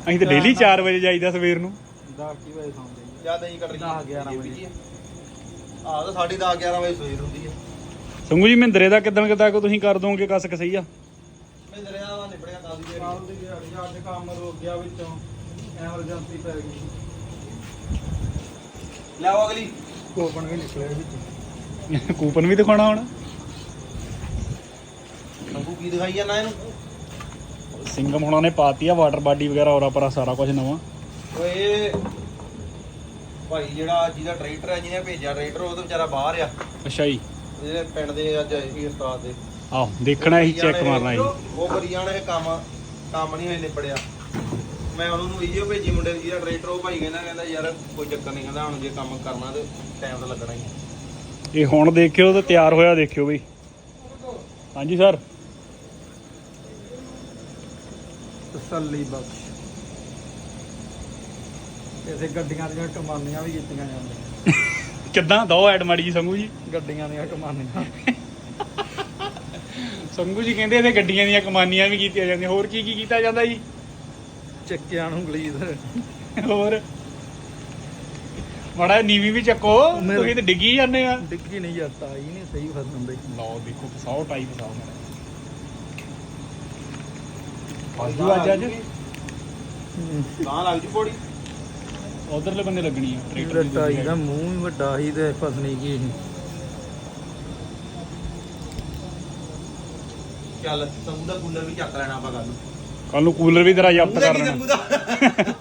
ਅਸੀਂ ਤਾਂ ਡੇਲੀ 4 ਵਜੇ ਜਾਈਦਾ ਸਵੇਰ ਨੂੰ। 10 ਕੀ ਵਜੇ ਸੌਂਦੇ ਜੀ ਜਾਂ ਨਹੀਂ ਕੱਟ ਰਹੀ 10 11 ਵਜੇ ਆਹ ਤਾਂ ਸਾਡੀ 10 11 ਵਜੇ ਸਵੇਰ ਹੁੰਦੀ ਹੈ ਸੰਗੂ ਜੀ ਮਹਿੰਦਰੇ ਦਾ ਕਿਦਾਂ ਕਿਦਾਂ ਕੋ ਤੁਸੀਂ ਕਰ ਦੋਗੇ ਕਸ ਸਹੀ ਆ ਮੈਂ ਦਰਿਆ ਦਾ ਨਿਬੜਿਆ ਕੱਲ ਦੀ ਕੱਲ ਦੀ ਦਿਹਾੜੀ ਅੱਜ ਕੰਮ ਰੁਕ ਗਿਆ ਵਿੱਚੋਂ ਐਮਰਜੈਂਸੀ ਪੈ ਗਈ ਲਿਆਓ ਅਗਲੀ। ਕੋਪਨ ਵੀ ਨਿਕਲਿਆ ਵਿੱਚ। ਕੂਪਨ ਵੀ ਦਿਖਾਉਣਾ ਹੁਣ? ਸੰਗੂ ਕੀ ਦਿਖਾਈ ਜਾਂਦਾ ਇਹਨੂੰ? ਸਿੰਗਮ ਹੁਣਾਂ ਨੇ ਪਾਤੀ ਆ ਵਾਟਰ ਬਾਡੀ ਵਗੈਰਾ ਔਰਾ ਪਰਾ ਸਾਰਾ ਕੁਝ ਨਵਾਂ। ਓਏ। ਭਾਈ ਜਿਹੜਾ ਜਿਹਦਾ ਟਰੈਕਟਰ ਹੈ ਜਿਹਨੇ ਭੇਜਿਆ ਟਰੈਕਟਰ ਉਹ ਤਾਂ ਵਿਚਾਰਾ ਬਾਹਰ ਆ। ਅੱਛਾ ਜੀ। ਜਿਹੜੇ ਪਿੰਡ ਦੇ ਅੱਜ ਆਏ ਸੀ ਉਸਤਾਦ ਦੇ। ਆਹ ਦੇਖਣਾ ਹੀ ਚੈੱਕ ਮਾਰਨਾ ਜੀ ਉਹ ਕਰੀ ਜਾਣ ਇਹ ਕੰਮ। ਕੰਮ ਨਹੀਂ ਹੋਏ ਨਿਬੜਿਆ। ਮੈਂ ਉਹਨੂੰ ਨੂੰ ਵੀਡੀਓ ਭੇਜੀ ਮੁੰਡੇ ਦੀ ਜਿਹਦਾ ਟਰੈਕਟਰ ਉਹ ਭਾਈ ਕਹਿੰਦਾ ਕਹਿੰਦਾ ਯਾਰ ਕੋਈ ਚੱਕਰ ਨਹੀਂ ਕਹਿੰਦਾ ਹੁਣ ਜੇ ਕੰਮ ਕਰਨਾ ਤੇ ਟਾਈਮ ਤਾਂ ਲੱਗਣਾ ਹੀ ਹੈ ਇਹ ਹੁਣ ਦੇਖਿਓ ਤੇ ਤਿਆਰ ਹੋਇਆ ਦੇਖਿਓ ਬਈ। ਹਾਂਜੀ ਸਰ। ਤਸੱਲੀ ਬਖਸ਼। ਇਸੇ ਗੱਡੀਆਂ ਦੀਆਂ ਕਮਾਨੀਆਂ ਵੀ ਕੀਤੀਆਂ ਜਾਂਦੀਆਂ। ਕਿੱਦਾਂ? ਦੋ ਐਡ ਮਾੜੀ ਜੀ ਸੰਗੂ ਜੀ। ਗੱਡੀਆਂ ਦੀਆਂ ਕਮਾਨੀਆਂ। ਸੰਗੂ ਜੀ ਕਹਿੰਦੇ ਇਹਦੇ ਗੱਡੀਆਂ ਦੀਆਂ ਕਮਾਨੀਆਂ ਵੀ ਕੀਤੀਆਂ ਜਾਂਦੀਆਂ। ਹੋਰ ਕੀ ਕੀ ਕੀਤਾ ਜਾਂਦਾ ਜੀ? ਚੱਕਿਆਂ ਨੂੰ ਗਲੀਜ਼। ਹੋਰ? ਮਾੜਾ ਜਿਹਾ ਨੀਵੀਂ ਵੀ ਚੱਕੋ। ਮੇਰੇ- ਤੁਸੀਂ ਤੇ ਡਿੱਗੀ ਜਾਂਦੇ ਆ। ਡਿੱਗੀ ਨਹੀਂ ਜਾਂਦਾ ਹੀ ਨਹੀਂ ਸਹੀ ਫਸਣ ਦੇ। ਲਓ ਦੇਖੋ 100 ਟਾਈਪ ਫਸਾਓ ਮਾੜਾ ਫਸੂ ਅੱਜ। ਅੱਜ। ਗਾਂ ਲੱਗ ਜੂ ਪੋੜੀ। ਉਧਰਲੇ ਬੰਦੇ ਲੱਗਣੀ ਆ ਟਰੈਕਟਰ ਦੀ ਟਾਈ ਦਾ ਮੂੰਹ ਹੀ ਵੱਡਾ ਸੀ ਤੇ ਫਸਣੀ ਕੀ ਸੀ। ਚੱਲ ਸੰਗੂ ਦਾ ਕੂਲਰ ਵੀ ਚੱਕ ਲੈਣਾ ਆਪਾਂ ਕੱਲ ਨੂੰ। ਕੱਲ ਨੂੰ ਕੂਲਰ ਵੀ ਤੇਰਾ ਜ਼ਬਤ ਕਰ ਲੈਣਾ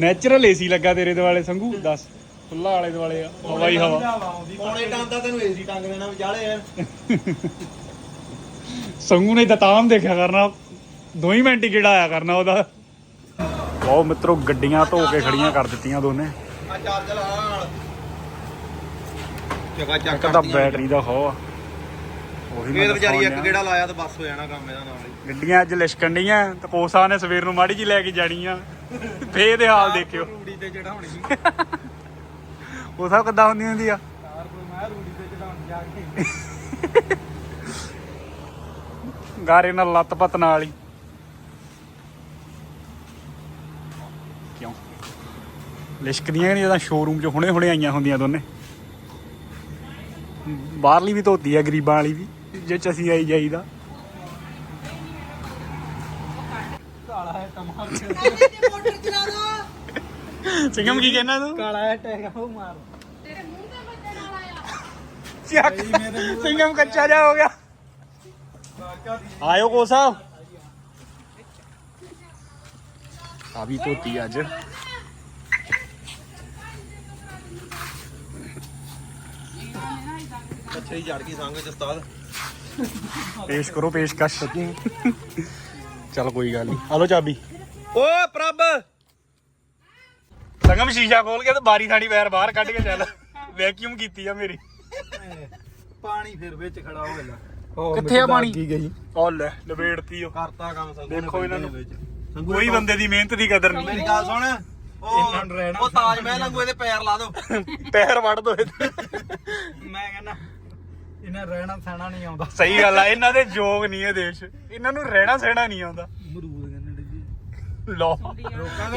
ਨੈਚੁਰਲ ਏਸੀ ਲੱਗਾ ਤੇਰੇ ਦੁਆਲੇ ਸੰਗੂ ਦੱਸ। ਖੁੱਲਾ ਵਾਲੇ ਦੁਆਲੇ ਆ ਹਵਾ ਹੀ ਹਵਾ। ਪੌਣੇ ਟਾਂ ਦਾ ਤੈਨੂੰ ਏਸੀ ਟੰਗ ਦੇਣਾ ਵਿਚਾਲੇ ਯਾਰ ਸੰਗੂ ਨੇ ਤਾਂ ਤਾਮ ਦੇਖਿਆ ਕਰਨਾ ਦੋ ਹੀ ਮਿੰਟ ਹੀ ਕਿਹੜਾ ਆਇਆ ਕਰਨਾ ਉਹਦਾ। ਬਹੁਤ ਮਿੱਤਰੋ ਗੱਡੀਆਂ ਧੋ ਕੇ ਖੜੀਆਂ ਕਰ ਦਿੱਤੀਆਂ ਦੋਨੇ। ਆ ਚਾਰਜਰ ਆ ਨਾਲ ਚਕਾ ਚੱਕ ਇੱਕ ਤਾਂ ਬੈਟਰੀ ਦਾ ਖੋ ਆ। ਉਹੀ ਫੇਰ ਵਿਚਾਰੀ ਇੱਕ ਗੇੜਾ ਲਾਇਆ ਤਾਂ ਬਸ ਹੋ ਜਾਣਾ ਕੰਮ ਇਹਦਾ ਨਾਲ ਹੀ। ਡਿਆ। ਗੱਡੀਆਂ ਅੱਜ ਲਿਸ਼ਕਣ ਡੀਆਂ ਤੇ ਕੋਸਾ ਨੇ ਸਵੇਰ ਨੂੰ ਮਾੜੀ ਜੀ ਲੈ ਕੇ ਜਾਣੀਆਂ। ਫੇਰ ਦੇ ਹਾਲ ਦੇਖਿਓ। ਰੂੜੀ ਤੇ ਚੜਾਉਣੀ ਉਹ ਸਭ ਕਿੱਦਾਂ ਹੁੰਦੀ ਹੁੰਦੀ ਆ ਕਾਰ ਕੋਲ ਮੈਂ ਰੂੜੀ ਤੇ ਚੜਾਉਣ ਜਾ ਕੇ। ਗਾਰੇ ਨਾਲ ਲੱਤ ਪੱਤ ਨਾਲ ਹੀ। ਲਿਸ਼ਕਦੀਆਂ ਨਹੀਂ ਜਦੋਂ ਸ਼ੋਰੂਮ 'ਚ ਹੁਣੇ ਹੁਣੇ ਆਈਆਂ ਹੁੰਦੀਆਂ ਦੋਨੇ। ਬਾਹਰਲੀ ਵੀ ਧੋਤੀ ਆ ਗਰੀਬਾਂ ਵਾਲੀ ਵੀ ਜੇ ਚ ਅਸੀਂ ਆਈ ਜਾਈਦਾ। ਕਾਲਾ ਹੈ ਟਮਾਟਰ ਸਿੰਘਮ ਕੀ। ਕਹਿਣਾ ਤੂੰ? ਕਾਲਾ ਹੈ ਟੈਗਾ ਉਹ ਮਾਰ। ਚੱਕ। ਸਿੰਘਮ ਕੱਚਾ ਜਾ ਹੋ ਗਿਆ। ਆਇਓ ਕੋ ਸਾਹਿਬ। ਆ ਵੀ ਧੋਤੀ ਅੱਜ। ਅੱਛਾ ਹੀ ਜੜ ਗਈ ਸੰਗ ਚ ਉਸਤਾਦ ਪੇਸ਼ ਕਰੋ ਪੇਸ਼ਕਸ਼। ਚਲ ਕੋਈ ਗੱਲ ਨਹੀਂ ਆ ਲੋ ਚਾਬੀ। ਓ ਪ੍ਰਭ! ਸੰਗਮ ਸ਼ੀਸ਼ਾ ਖੋਲ ਕੇ ਤੇ ਬਾਰੀ ਥਾਣੀ ਵੈਰ ਬਾਹਰ ਕੱਢ ਕੇ ਚੱਲ। ਵੈਕਿਊਮ ਕੀਤੀ ਆ ਮੇਰੀ। ਪਾਣੀ ਫਿਰ ਵਿੱਚ ਖੜਾ ਹੋ ਗਿਆ। ਕਿੱਥੇ ਆ ਪਾਣੀ? ਕੀ ਗਈ। ਉਹ ਲੈ ਲਵੇੜਤੀ ਉਹ। ਕਰਤਾ ਕੰਮ ਸੰਗੂ ਨੇ ਦੇਖੋ ਇਹਨਾਂ ਨੂੰ। ਵਿੱਚ। ਸੰਗੂ ਕੋਈ ਬੰਦੇ ਦੀ ਮਿਹਨਤ ਦੀ ਕਦਰ ਮੇਰੀ ਨਹੀਂ ਗੱਲ ਸੁਣ। ਉਹ ਉਹ ਤਾਜ ਮਹਿਲ ਵਾਂਗੂ ਇਹਦੇ ਪੈਰ ਲਾ ਦੋ। ਪੈਰ ਵੜ ਦੋ ਇਹਦੇ। ਮੈਂ ਕਹਿੰਦਾ ਇਹਨਾਂ ਰਹਿਣਾ ਸਹਿਣਾ ਨਹੀਂ ਆਉਂਦਾ। ਸਹੀ ਗੱਲ ਆ ਇਹਨਾਂ ਦੇ ਜੋਗ ਨਹੀਂ ਇਹ ਦੇਸ਼। ਇਹਨਾਂ ਨੂੰ ਰਹਿਣਾ ਸਹਿਣਾ ਨਹੀਂ ਆਉਂਦਾ। ਮਰੂਦ ਕਹਿੰਦੇ ਡਿੱਗੀ ਲੋ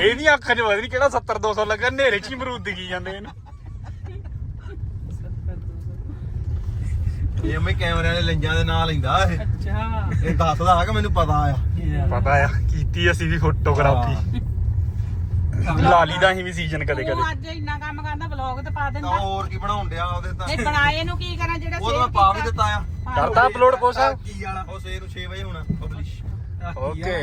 ਇਹਦੀ ਅੱਖ 'ਚ ਪਤਾ ਨਹੀਂ ਕਿਹੜਾ 70 200 ਲੱਗਾ ਹਨੇਰੇ 'ਚ ਹੀ ਮਰੂਦ ਦਿਖੀ ਜਾਂਦੇ ਨੇ। ਇਹ ਮੈਂ ਕੈਮਰਿਆਂ ਦੇ ਲੈਂਜਾਂ ਦੇ ਨਾਲ ਲੈਂਦਾ ਇਹ। ਅੱਛਾ। ਇਹ ਦੱਸਦਾ ਆ ਕਿ ਮੈਨੂੰ ਪਤਾ ਆ। ਪਤਾ ਆ ਕੀਤੀ ਅਸੀਂ ਵੀ ਫੋਟੋਗ੍ਰਾਫੀ। ਲਾਲੀ ਦਾ ਹੀ ਵੀ ਸੀਜ਼ਨ ਕਦੇ ਤੂੰ ਕਦੇ। ਅੱਜ ਇੰਨਾ ਕੰਮ ਕਰਦਾ ਵਲੌਗ ਤੇ ਪਾ ਤਾਂ ਦਿੰਦਾ ਹੋਰ ਕੀ ਬਣਾਉਣ ਡਿਆ ਉਹਦੇ ਤਾਂ? ਨਹੀਂ ਬਣਾਏ ਨੂੰ ਕੀ ਕਰਾਂ ਜਿਹੜਾ ਉਹ ਤਾਂ ਮੈਂ ਪਾ ਵੀ। ਦਿੱਤਾ ਆ। ਕਰਤਾ ਅਪਲੋਡ ਕੋ ਸਾਹਿਬ ਕੀ ਵਾਲਾ? ਉਹ ਸਵੇਰ ਨੂੰ 6 ਵਜੇ ਹੋਣਾ ਪਬਲਿਸ਼ ਓਕੇ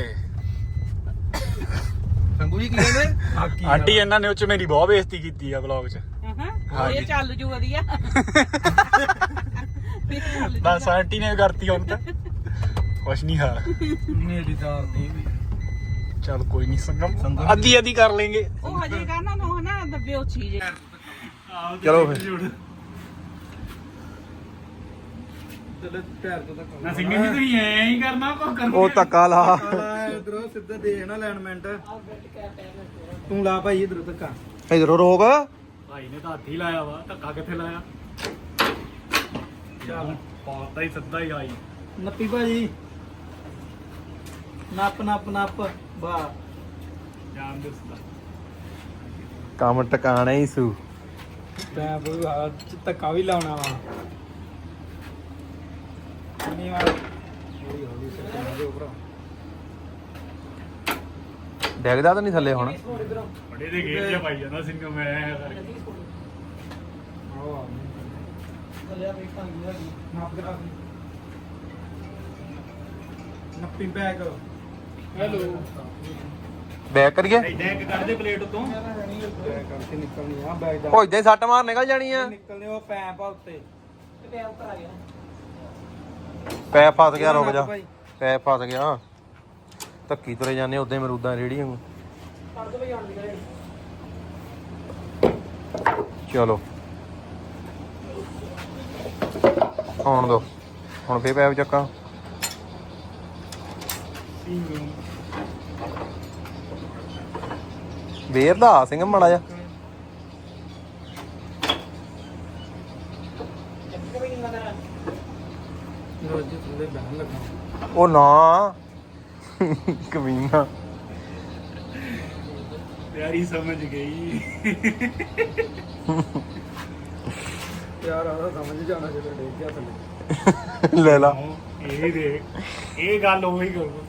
ਸੰਗੂ ਜੀ ਕੀ ਕਹਿੰਦੇ? ਹਾਕੀ ਆਂਟੀ ਇਹਨਾਂ ਨੇ ਉਹ ਚ ਮੇਰੀ ਬਹੁਤ ਬੇਇੱਜ਼ਤੀ ਕੀਤੀ ਆ ਵਲੌਗ 'ਚ। ਹਾਂ ਹਾਂਜੀ। ਇਹ ਚੱਲ ਜੂ ਵਧੀਆ। ਇਹ ਚੱਲ ਜੂ। ਬਸ ਆਂਟੀ ਨੇ ਕਰਤੀ ਹੁਣ ਤਾਂ। ਕੁਛ ਨਹੀਂ ਹਾਲ। ਮੇਰੀ ਦਾਲ ਦੀ ਵੀ ਚਲ ਕੋਈ ਨਹੀਂ ਸੰਗਮ। ਅੱਧੀ ਅੱਧੀ ਕਰ ਲੈਂਗੇ। ਉਹ ਹਜੇ ਕਰਨਾ ਨਾ ਨਾ ਦੱਬੇ ਉੱਚੀ ਜੇ ਚਲੋ ਫਿਰ। ਨਾ ਸਿੰਘਮ ਜੀ ਤੁਸੀਂ ਐਂ ਹੀ ਕਰਨਾ ਕੋ ਕਰਨਾ ਉਹ ਧੱਕਾ ਲਾ। ਇਧਰੋਂ ਸਿੱਧਾ ਦੇਖ ਨਾ ਅਲਾਈਨਮੈਂਟ ਤੂੰ ਲਾ ਭਾਈ ਇਧਰੋਂ ਧੱਕਾ। ਇਧਰੋਂ ਰੋਕ। ਭਾਈ ਨੇ ਤਾਂ ਹੱਥ ਹੀ ਲਾਇਆ ਵਾ ਧੱਕਾ ਕਿੱਥੇ ਲਾਇਆ? ਚੱਲ। ਪਾਤਾ ਹੀ ਸਿੱਧਾ ਹੀ ਆਈ। ਨੱਪੀ ਭਾਜੀ। ਨੱਪ ਨੱਪ ਨੱਪ ਵਾਹ ਜਾਨ ਦੇ ਕੰਮ ਟਿਕਾਣਾ ਹੀ ਸੂ। ਤੈਂ ਬੂ ਧੱਕਾ ਵੀ ਲਾਉਣਾ ਵਾ। ਨਹੀਂ ਵਾਰ? ਹੌਲੀ ਹੌਲੀ ਸਿੱਟਣਾ ਦੇ ਉੱਪਰ ਡੈਗਦਾ ਤਾਂ ਨਹੀਂ ਥੱਲੇ ਹੁਣ। ਬੜੇ ਦੇ ਗੇਟ ਜਿਹਾ ਪਾਈ ਜਾਂਦਾ ਸਿੰਘ ਮੈਂ ਐਂ ਕਰਕੇ। ਆਓ ਆ ਚੱਲਿਆ ਵੇਖ ਟਾਂਗੀ ਹੈਗੀ। ਨਾਪ ਕਰਾ ਨੱਪੀ ਬੈਗ। ਹੈਲੋ। ਬੈਕ ਕਰੀਏ। ਇਦਾਂ ਇੱਕ ਕੱਢ ਦੇ ਪਲੇਟ ਉਤੋਂ। ਕਰਕੇ ਨਿਕਲਣੀ ਆ ਬੈਗ ਦਾ ਉਹ ਇਦਾਂ ਹੀ ਸੱਟ ਮਾਰ ਨਿਕਲ ਜਾਣੀ ਆ। ਨਿਕਲਨੇ ਉਹ ਪੈਪ ਆ ਉੱਤੇ। ਪੈਪ ਉੱਤਰ ਆ ਗਿਆ ਪੈ ਫਸ ਗਿਆ ਰੁਕ ਜਾ। ਪੈ ਫਸ ਗਿਆ। ਧੱਕੀ ਤੁਰੇ ਜਾਂਦੇ ਉਦਾਂ ਹੀ ਮਰੂਦਾਂ ਆਣ ਦੀ ਚਲੋ। ਆਉਣ ਦੋ। ਹੁਣ ਫੇਰ ਪੈਪ ਚੱਕਾਂ। ਵੇਰ ਦਾ ਸਿੰਘ ਮੜਾ ਜਾ ਉਹ ਨਾ। ਕਮੀਨਾ ਪਿਆਰੀ ਸਮਝ ਗਈ। ਯਾਰ ਆਦਾ ਸਮਝ ਜਾਣਾ ਜਦੋਂ ਡੇਗ ਗਿਆ ਥੱਲੇ। ਲੈ ਲਾ। ਇਹ ਦੇ ਇਹ ਗੱਲ ਉਹੀ ਕਰੋ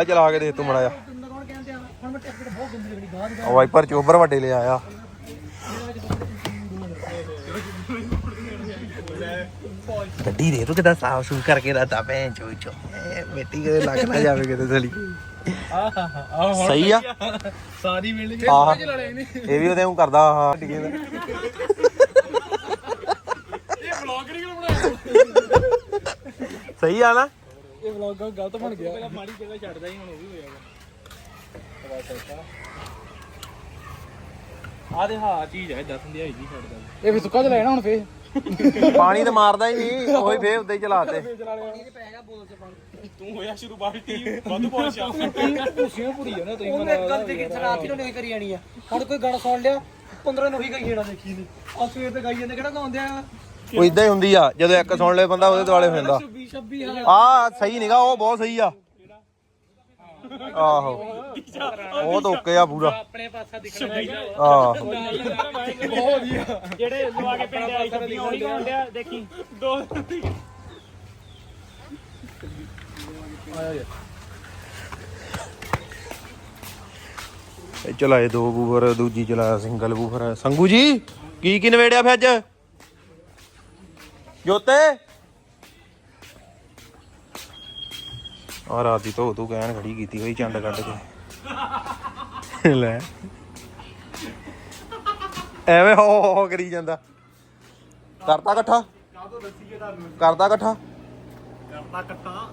ਆ ਚਲਾ ਕੇ ਦੇ ਤੂੰ ਮੜਾ ਜਾ ਉਹ ਵਾਈਪਰ ਚੋਬਰ ਵੱਡੇ ਲੈ ਆਇਆ। ਗੱਡੀ ਦੇ ਤੂੰ ਕਿਦਾਂ ਸਾਫ਼ ਸੂਫ ਕਰਕੇ ਰਾਤਾ ਭੈਣ ਚੋ ਚੋ ਮਿੱਟੀ ਕਿਤੇ ਲੱਗ ਨਾ ਜਾਵੇ ਕਿਤੇ ਥਲੀ ਆਹ ਸਹੀ ਆ। ਸਾਰੀ ਲੜੇ ਨਹੀਂ। ਇਹ ਵੀ ਉਹਦੇ ਨੂੰ ਕਰਦਾ ਆਹ ਟਿਕੇ ਦਾ। ਇਹ ਵਲੌਗ ਨਹੀਂ ਬਣਾਇਆ ਸਹੀ ਆ ਨਾ। ਇਹ ਵਲੌਗ ਗਲਤ ਬਣ ਗਿਆ। ਪਹਿਲਾਂ ਮਾੜੀ ਜਗ੍ਹਾ ਛੱਡਦਾ ਹੀ ਹੁਣ ਉਹ ਵੀ। ਆ ਦੇ ਹਾਂ ਚੀਜ਼ ਹੈ ਦਸ ਦੀ ਆਈ ਜੀ ਛੱਡਦਾ ਇਹ ਵੀ ਸੁੱਕਾ ਚ ਲੈਣਾ ਹੁਣ ਫੇਰ ਪਾਣੀ ਤਾਂ ਮਾਰਦਾ ਹੀ ਨਹੀਂ ਉਹੀ ਫੇਰ ਹੀ ਚਲਾਤੇ ਤੂੰ ਹੋਇਆ ਸ਼ੁਰੂ ਬਾਲਟੀ ਵੱਧ ਪਹੁੰਚ ਜਾ ਪੁੱਛੀਆਂ ਪੁਰੀ ਆ ਨਾ ਤੁਸੀਂ ਮੈਨੂੰ ਗੱਲ ਤੇ ਕਿੱਥੇ ਰਾਤ ਹੀ ਨਹੀਂ ਕਰੀ ਜਾਣੀ ਆ ਹੁਣ ਕੋਈ ਗਾਣਾ ਸੁਣ ਲਿਆ 15 ਨੂੰ ਹੀ ਗਈ ਜਾਣਾ ਦੇਖੀ ਨਹੀਂ ਆ ਸਵੇਰ ਤੇ ਗਾਈ ਜਾਂਦੇ ਕਿਹੜਾ ਗਾਉਂਦੇ ਆ ਉਹ ਇਦਾਂ ਹੀ ਹੁੰਦੀ ਆ ਜਦੋਂ ਇੱਕ ਸੁਣ ਲਏ ਬੰਦਾ ਉਹਦੇ ਦੁਆਲੇ ਹੋ ਜਾਂਦਾ 26 26 ਹਾਂ ਆ ਸਹੀ ਨਿਗਾ ਉਹ ਬਹੁਤ ਸਹੀ ਆ ਆਹੋ। ਉਹ ਤਾਂ ਓਕੇ ਆ ਪੂਰਾ। ਆਪਣੇ ਪਾਸਾ ਦਿਖਣਾ ਚਾਹੀਦਾ ਆਹ। ਬਹੁਤ ਵਧੀਆ। ਜਿਹੜੇ ਲਵਾ ਕੇ ਪਿੰਡ ਆਈ ਸਬਜ਼ੀ ਹੋਣੀ ਕੋਣ ਡਿਆ ਦੇਖੀ। ਦੋ ਇਹ ਚਲਾਏ ਦੋ ਬੂਫਰ ਦੂਜੀ ਚਲਾਇਆ ਸਿੰਗਲ ਬੂਫਰ। ਸੰਗੂ ਜੀ ਕੀ ਕੀ ਨਵੇੜਿਆ ਫਿਰ ਅੱਜ? ਜੋਤੇ? ਆ ਰਾਤੀ ਤੋਂ ਤੂੰ ਕਹਿਣ ਖੜੀ ਕੀਤੀ ਹੋਈ ਚੰਡ ਕੱਢ ਕੇ। ਲੈ। ਐਵੇਂ ਹੋ ਹੋ ਕਰੀ ਜਾਂਦਾ। ਕਰਤਾ ਇਕੱਠਾ? ਕਰਦਾ ਇਕੱਠਾ? ਕਰਤਾ ਕੱਟਾ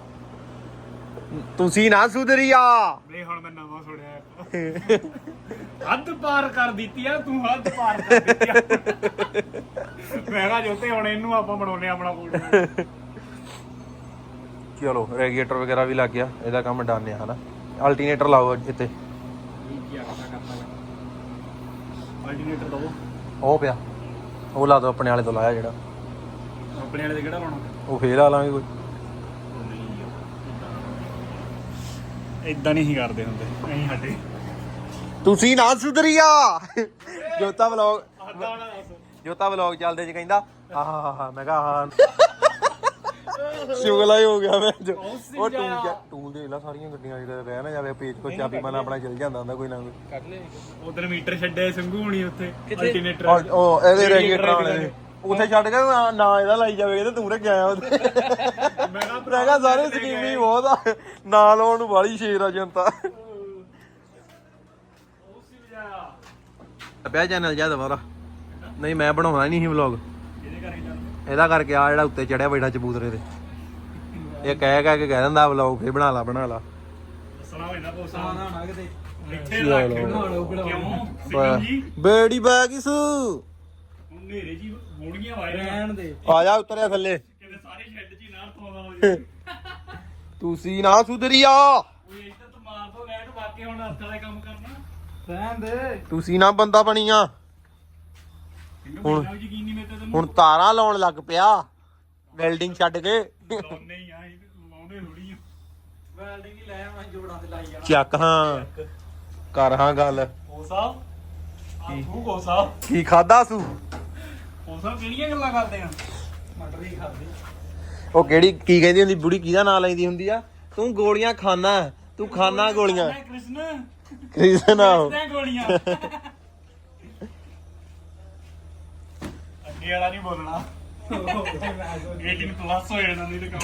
ਤੁਸੀਂ ਨਾ ਸੁਧਰੀਆ। ਨਹੀਂ ਹੁਣ ਮੈਂ ਨਵਾਂ ਸੁਣਿਆ। ਹੱਦ ਪਾਰ ਕਰ ਦਿੱਤੀ ਆ ਤੂੰ ਹੱਦ ਪਾਰ ਕਰ ਦਿੱਤੀ ਆ। ਮੈਂ ਕਿਹਾ ਜੋਤੇ ਹੁਣ ਇਹਨੂੰ ਆਪਾਂ ਬਣਾਉਨੇ ਆ ਆਪਣਾ ਫੂਡ ਚਲੋ ਰੈਗੂਲੇਟਰ ਵਗੈਰਾ ਵੀ ਲੱਗ ਗਿਆ ਇਹਦਾ ਕੰਮ ਡਨ ਆ ਹਨਾ? ਅਲਟਰਨੇਟਰ ਲਾਓ ਇੱਥੇ। ਅਲਟਰਨੇਟਰ ਦਵੋ। ਉਹ ਪਿਆ। ਉਹ ਲਾ ਦੋ ਆਪਣੇ ਵਾਲੇ ਤੋਂ ਲਾਇਆ ਜਿਹੜਾ। ਆਪਣੇ ਵਾਲੇ ਦੇ ਕਿਹੜਾ ਲਾਉਣਾ? ਉਹ ਫੇਰ ਲਾ ਲਾਂਗੇ ਕੋਈ। ਇਦਾਂ ਨਹੀਂ ਹੀ ਕਰਦੇ ਹੁੰਦੇ ਅਸੀਂ ਸਾਡੇ। ਤੁਸੀਂ ਨਾ ਸੁਧਰੀਆ। ਜੋਤਾ ਵਲੌਗ ਜੋਤਾ ਵਲੌਗ ਚੱਲਦੇ ਚ ਕਹਿੰਦਾ ਆਹਾ ਮੈਂ ਕਿਹਾ ਆਹ। ਸ਼ੁਗਲਾ ਹੀ ਹੋ ਗਿਆ ਮੈਂ ਜੋ। ਉਹ ਟੂਲ ਜਿਹਾ- ਟੂਲ ਦੇ ਲਾ ਸਾਰੀਆਂ ਗੱਡੀਆਂ ਜਿਹੜੇ ਰਹਿ ਨਾ ਜਾਵੇ ਪੇਜ ਕੋ ਚਾਬੀ ਮਾਨਾ ਆਪਣਾ ਚੱਲ ਜਾਂਦਾ ਹੁੰਦਾ ਕੋਈ ਨਾ ਕੋਈ। ਕੱਢ ਲੈ। ਉਧਰ ਮੀਟਰ ਛੱਡੇ ਸੰਗੂ ਹੋਣੀ ਉੱਥੇ ਅਲਟਰਨੇਟਰ ਉਹ- ਇਹਦੇ ਰੈਗੂਲੇਟਰ ਵਾਲੇ ਦੇ। ਉੱਥੇ ਛੱਡ ਕੇ ਨਾ ਇਹਦਾ ਲਾਈ ਜਾਵੇ ਤੇ ਤੂੰ ਰੱਖਿਆ ਆ ਉਹਦੇ ਮੈਂ ਕਿਹਾ ਸਾਰੇ ਸਕੀਮੀ ਬਹੁਤ ਆ। ਨਾ ਲਾਉਣ ਨੂੰ ਬਾਲੀ ਸ਼ੇਰ ਆ ਜਨਤਾ। ਪਿਆ ਚੈਨਲ ਜਾ ਦੁਬਾਰਾ ਨਹੀਂ ਮੈਂ ਬਣਾਉਣਾ ਨਹੀਂ ਸੀ ਵਲੌਗ ਇਹਦੇ ਕਰਕੇ ਆ ਜਿਹੜਾ ਉੱਤੇ ਚੜਿਆ ਬੈਠਾ ਚਬੂਤਰੇ ਤੇ। ਇਹ ਕਹਿ ਕਹਿ ਕੇ ਕਹਿ ਦਿੰਦਾ ਵਲੌਗ ਫੇ ਬਣਾ ਲਾ ਬਣਾ ਲਾ। ਸੁਣਾ ਹੋਇਆ ਨਾ ਕੋਸਾ ਨਾ ਨਾ ਕਿਤੇ ਇੱਥੇ ਰੱਖ ਕਿਉਂ? ਜੀ। ਬੇੜੀ ਬੈਗਿਸ ਹੁਣ ਨੇਰੇ ਜੀ ਹੋਣਗੀਆਂ ਵਾਇਰਾਂ ਦੇ। ਆ ਜਾ ਉਤਰਿਆ ਥੱਲੇ। ਕਿਤੇ ਸਾਰੇ ਸ਼ੈੱਡ ਹੀ ਨਾ ਪਾਉਂਦਾ ਹੋ ਜੇ ਤੁਸੀਂ ਨਾ ਸੁਧਰੀਆ ਕੋਈ ਇੱਧਰ ਤੂੰ ਮਾਰ ਦੋ ਲੈਟ ਬਾਕੀ ਹੁਣ ਹੱਥ ਦਾ ਕੰਮ ਕਰਨਾ। ਰਹਿਣ ਦੇ। ਤੁਸੀਂ ਨਾ ਬੰਦਾ ਬਣੀਆਂ ਯਕੀਨ ਨਹੀਂ ਮੇਰੇ ਤੈਨੂੰ ਹੁਣ ਤਾਰਾਂ ਲਾਉਣ ਲੱਗ ਪਿਆ। ਵੈਲਡਿੰਗ ਛੱਡ ਕੇ। ਲਾਉਣੇ ਹੀ ਆ ਇਹ ਲਾਉਣੇ ਥੋੜੀ ਆ। ਵੈਲਡਿੰਗ ਹੀ ਲੈ ਆਵਾਂ ਜੋੜਾਂ ਤੇ ਲਾਈ ਜਾਣਾ। ਚੱਕ ਹਾਂ। ਕਰ ਹਾਂ ਗੱਲ। ਕੋਸਾ ਕੀ? ਖਾਦਾ ਸੂ? ਕੋਸਾ ਕਿਹੜੀਆਂ ਗੱਲਾਂ ਕਰਦੇ ਆ? ਮਟਰ ਹੀ ਖਾਦੇ ਉਹ ਕਿਹੜੀ ਕੀ ਕਹਿੰਦੀ ਹੁੰਦੀ ਬੁੜੀ ਕਿਹਦਾ ਨਾਂ ਲੈਂਦੀ ਹੁੰਦੀ ਆ? ਤੂੰ ਗੋਲੀਆਂ ਖਾਣਾ ਤੂੰ ਖਾਣਾ ਗੋਲੀਆਂ। ਕ੍ਰਿਸ਼ਨ। ਕ੍ਰਿਸ਼ਨ ਆਓ ਤੇ ਗੋਲੀਆਂ। ਅੱਗੇ ਵਾਲਾ ਨਹੀਂ ਬੋਲਣਾ। 18 ਪਲੱਸ ਹੋ ਜਾਣਾ ਨਹੀਂ ਤੇ ਕੰਮ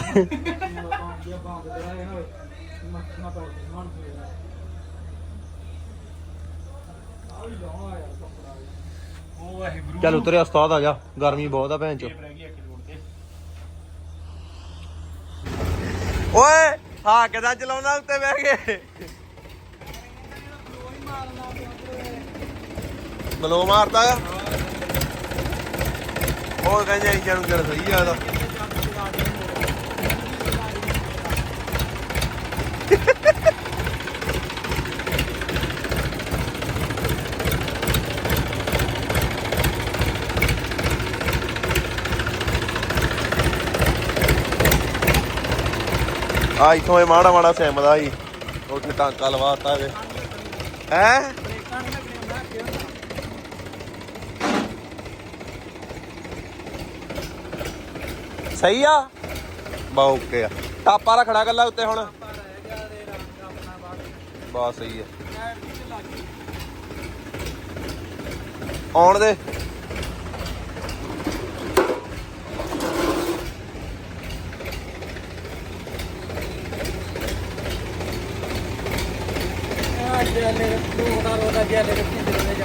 ਉਹ ਵਾਹਿਗੁਰੂ। ਚੱਲ ਉਤਰੇ ਉਸਤਾਦ ਆ ਜਾ। ਗਰਮੀ ਬਹੁਤ ਆ ਭੈਣ ਚ। ਜੇਬ ਰਹਿ ਗਈ ਇੱਕ ਜੋੜ ਤੇ। ਓਏ ਹਾਂ ਕਿਦਾਂ ਚਲਾਉਣਾ ਉੱਤੇ ਬਹਿ ਕੇ? ਬਲੋ ਮਾਰਦਾ। ਆ ਉਹ ਕਹਿੰਦੇ ਇੰਜਨ ਨੂੰ ਸਹੀ ਆ ਇਹਦਾ ਆ ਇਥੋਂ ਇਹ ਮਾੜਾ ਮਾੜਾ ਸਿਮਦਾ ਸੀ। ਉੱਥੇ ਟਾਂਕਾ ਲਵਾਤਾ ਵੇ ਹੈ? ਸਹੀ ਆ? ਬਾ ਓਕੇ ਆ। ਟਾਪਾ ਰੱਖਣਾ ਗੱਲਾ ਉੱਤੇ ਹੁਣ। ਬਾ ਸਹੀ ਆ। ਆਉਣ ਦੇ।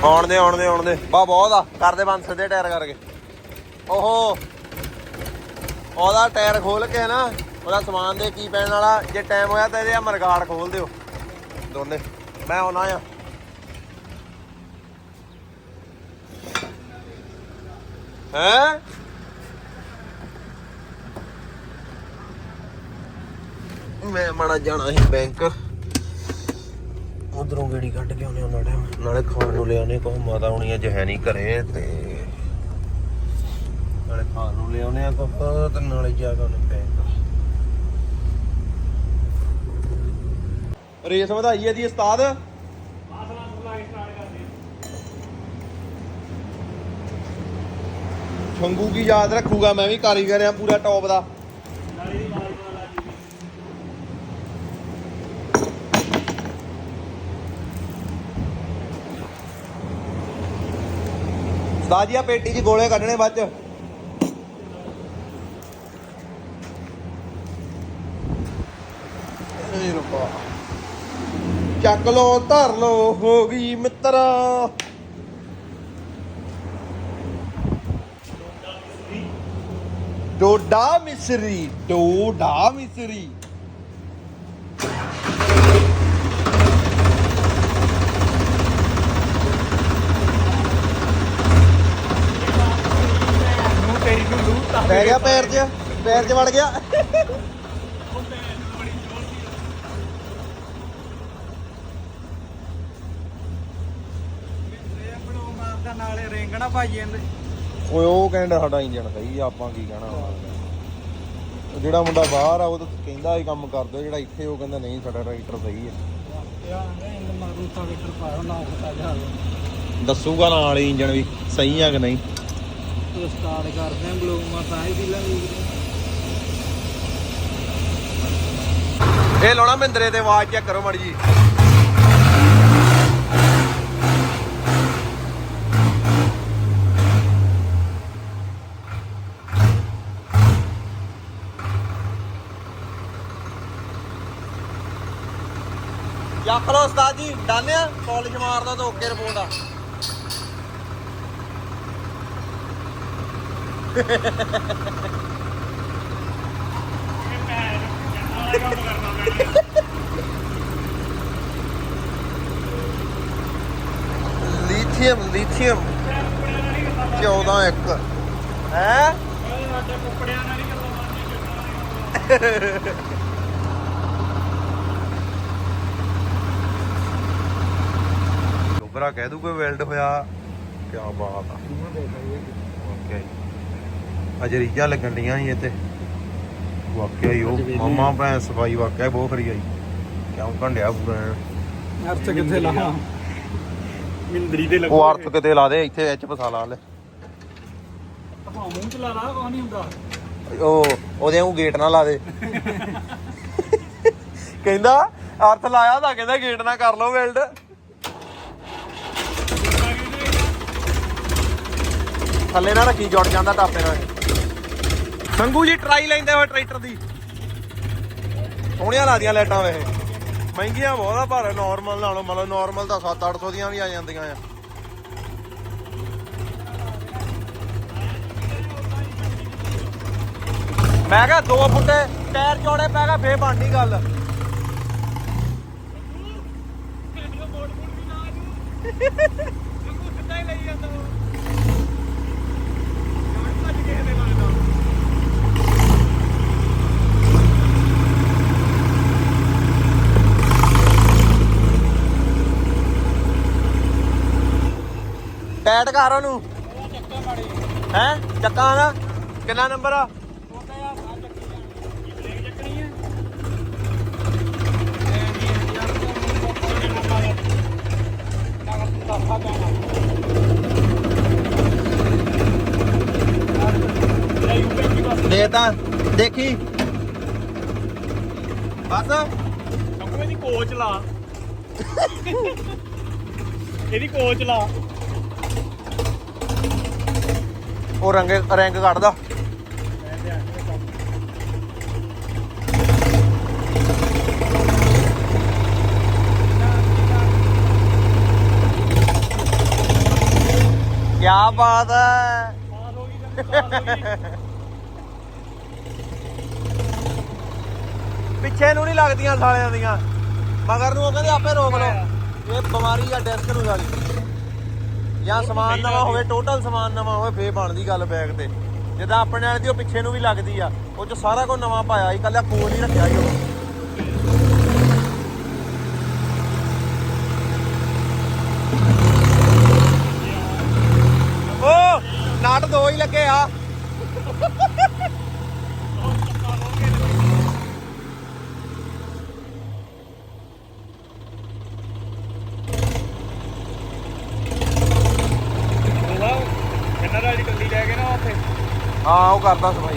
ਆਉਣ ਦੇ ਆਉਣ ਦੇ ਆਉਣ ਦੇ। ਬਾ, ਬਹੁਤ ਆ। ਕਰਦੇ ਬੰਦ ਸਿੱਧੇ ਟਾਇਰ ਕਰਕੇ। ਓਹੋ। ਉਹਦਾ ਟਾਇਰ ਖੋਲ ਕੇ ਨਾ, ਉਹਦਾ ਸਮਾਨ ਦੇ ਕੀ ਪੈਣ ਵਾਲਾ, ਜੇ ਟਾਈਮ ਹੋਇਆ ਤਾਂ ਇਹਦੇ ਆ ਮਰਗਾੜ ਖੋਲ ਦਿਓ। ਦੋਨੇ, ਮੈਂ ਆਉਣਾ ਆ। ਹੈ? ਮੈਂ ਮਾੜਾ ਜਾਣਾ ਸੀ ਬੈਂਕ ਉਧਰੋਂ ਗੇੜੀ ਕੱਢ ਕੇ ਆਉਣੇ ਉਹਨਾਂ ਟਾਈਮ ਨਾਲੇ ਖਾਣ ਨੂੰ ਲਿਆਉਣੇ ਕੋ ਮਾਤਾ ਹੁਣੀ ਅੱਜ ਹੈ ਨਹੀਂ ਘਰੇ ਤੇ ਨਾਲੇ ਖਾਣ ਨੂੰ ਲਿਆਉਣੇ ਆ ਕੁਛ ਤੇ ਨਾਲੇ ਜਾ ਕੇ ਆਉਣੇ ਬੈਂਕ ਰੇਸ ਵਧਾਈ ਇਹਦੀ ਉਸਤਾਦ। ਆਸਲਾ ਕੀ ਯਾਦ ਰੱਖੂਗਾ, ਮੈਂ ਵੀ ਕਾਰੀਗਰ ਆ ਪੂਰਾ ਟੌਪ ਦਾ। ਨਾਲੀ ਪੇਟੀ 'ਚ ਗੋਲੇ ਕੱਢਣੇ ਬਾਅਦ 'ਚ ਏ ਰੱਬਾ ਚੱਕ ਲੋ ਧਰ ਲੋ ਹੋ ਗਈ ਮਿੱਤਰਾ। ਡੋਡਾ ਮਿਸਰੀ ਡੋਡਾ ਮਿਸਰੀ। ਨੂੰ ਤੇਰੀ ਨੂੰ ਲੂ ਤਾਂ ਪੈ ਗਿਆ ਪੈਰ 'ਚ ਪੈਰ 'ਚ ਵੜ ਗਿਆ। ਓਏ ਉਹ ਕਹਿੰਦਾ ਸਾਡਾ ਇੰਜਣ ਸਹੀ ਆ ਆਪਾਂ ਕੀ ਕਹਿਣਾ। ਉਹ ਜਿਹੜਾ ਮੁੰਡਾ ਬਾਹਰ ਆ ਉਹ ਤਾਂ ਕਹਿੰਦਾ ਹੀ ਕੰਮ ਕਰਦਾ ਜਿਹੜਾ ਇੱਥੇ ਉਹ ਕਹਿੰਦਾ ਨਹੀਂ ਸਾਡਾ ਟਰੈਕਟਰ ਸਹੀ ਆ। ਇਹ ਦੱਸੂਗਾ ਨਾਲ ਹੀ ਇੰਜਣ ਵੀ ਸਹੀ ਆ ਕਿ ਨਹੀਂ? ਤੇ ਸਟਾਰਟ ਕਰਦੇ ਆਂ ਬਲੂ ਮਾ ਤਾਂ ਹੀ ਦਿਲਾਂ ਇਹ ਲਾਉਣਾ ਮਹਿੰਦਰੇ ਤੇ ਆਵਾਜ਼ ਚੈੱਕ ਕਰੋ ਮੜੀ ਜੀ। ਚੱਕ ਲੋ ਉਸਤਾਦ ਜੀ ਡਾਨਿਆ ਕਾਲਜ ਮਾਰਦਾ ਤਾਂ ਓਕੇ ਰਿਪੋਰਟ ਆ ਵਾਲਾ ਕੰਮ ਕਰਨਾ ਮੈਂ ਲੀਥੀਅਮ ਲੀਥੀਅਮ 14 ਇੱਕ ਹੈ ਸਾਡੇ ਕੁੱਪੜਿਆਂ ਨਾਲ ਹੀ ਗੱਲਾਂ ਮਾਰਨੀਆਂ ਲੋਬਰਾ ਕਹਿ ਦੂ ਕੋਈ ਵੈਲਡ ਹੋਇਆ? ਕੀ ਬਾਤ ਆ। ਓਕੇ ਅਜੇ ਰੀਜਾਂ ਲੱਗਣ ਡੀਆਂ ਸੀ ਇੱਥੇ। ਵਾਕਿਆ ਹੀ ਉਹ ਮਮਾ ਭੈਣ ਸਫ਼ਾਈ ਵਾਕਿਆ ਬਹੁਤ ਖਰੀ ਆਈ ਕਿਉਂ ਘੰਡਿਆ ਪੂਰਾ। ਅਰਥ ਕਿੱਥੇ ਲਾਵਾਂ ਮਿੰਦਰੀ ਦੇ ਉਹ ਅਰਥ ਕਿਤੇ ਲਾ ਦੇ ਇੱਥੇ ਵਿੱਚ ਫਸਾ ਲਾ ਲੈ। ਹਾਂ ਮੂੰਹ ਚ ਲਾ ਲਾ ਕੋਈ ਨਹੀਂ ਹੁੰਦਾ। ਉਹ ਉਹਦੇ ਨੂੰ ਗੇਟ ਨਾ ਲਾ ਦੇ। ਕਹਿੰਦਾ ਅਰਥ ਲਾਇਆ ਤਾਂ ਕਹਿੰਦਾ ਗੇਟ ਨਾ ਕਰ ਲਓ ਵੈਲਡ। ਥੱਲੇ ਨਾ ਰੱਖੀ, ਜੁੜ ਜਾਂਦਾ ਟਾਪੇ ਨਾਲ। ਸੰਗੂ ਜੀ ਟਰਾਈ ਲੈਂਦੇ ਹੋਏ ਟਰੈਕਟਰ ਦੀ। ਸੋਹਣੀਆਂ ਲੱਗਦੀਆਂ ਲਾਈਟਾਂ ਵੇ ਮਹਿੰਗੀਆਂ ਬਹੁਤ ਆ, ਪਰ ਨਾਰਮਲ ਨਾਲੋਂ, ਮਤਲਬ ਨਾਰਮਲ ਤਾਂ 7-800 ਦੀਆਂ ਵੀ ਆ ਜਾਂਦੀਆਂ ਆ। ਮੈਂ ਕਿਹਾ ਦੋ ਫੁੱਟੇ ਟਾਇਰ ਚੌੜੇ ਪੈ ਗਿਆ ਫੇਰ ਬਣਨੀ ਗੱਲ। ਟੈਟ ਕਰ ਉਹਨੂੰ। ਹੈ? ਚੱਕਾਂ ਦਾ? ਕਿੰਨਾ ਨੰਬਰ ਆ? ਦੇ ਤਾਂ ਦੇਖੀ। ਬਸ। ਕੰਪਨੀ ਇਹਦੀ ਕੋਚ ਲਾ। ਇਹਦੀ ਕੋਚ ਲਾ। ਉਹ ਰੰਗ ਰੰਗ ਕੱਢਦਾ। ਕੀ ਬਾਤ ਹੈ। ਪਿੱਛੇ ਨੂੰ ਨਹੀਂ ਲੱਗਦੀਆਂ ਸਾਲਿਆਂ ਦੀਆਂ। ਮਗਰ ਨੂੰ ਉਹ ਕਹਿੰਦੇ ਆਪੇ ਰੋਕ ਲਓ। ਇਹ ਬਿਮਾਰੀ ਆ, ਡੈਸਕ ਨੂੰ ਸਾਲੀ। ਜਾਂ ਸਮਾਨ ਨਵਾਂ ਹੋਵੇ ਟੋਟਲ ਸਮਾਨ ਨਵਾਂ ਹੋਵੇ ਫੇਰ ਬਣਦੀ ਗੱਲ ਬੈਗ ਤੇ। ਜਿੱਦਾਂ ਆਪਣੇ ਵਾਲੇ ਦੀ ਉਹ ਪਿੱਛੇ ਨੂੰ ਵੀ ਲੱਗਦੀ ਆ ਉਹ ਚ ਸਾਰਾ ਕੁਝ ਨਵਾਂ ਪਾਇਆ ਸੀ ਕੱਲਾ ਕੋਲ ਹੀ ਰੱਖਿਆ ਸੀ ਉਹ ਓ ਨਾਟ ਦੋ ਹੀ ਲੱਗੇ ਆ ਉਹਦਾ ਕਿੰਨਾ ਦਾ ਜੀ ਕੱਲੀ ਲੈ ਕੇ ਨਾ ਉੱਥੇ ਹਾਂ ਉਹ ਕਰਦਾ ਸਫ਼ਾਈ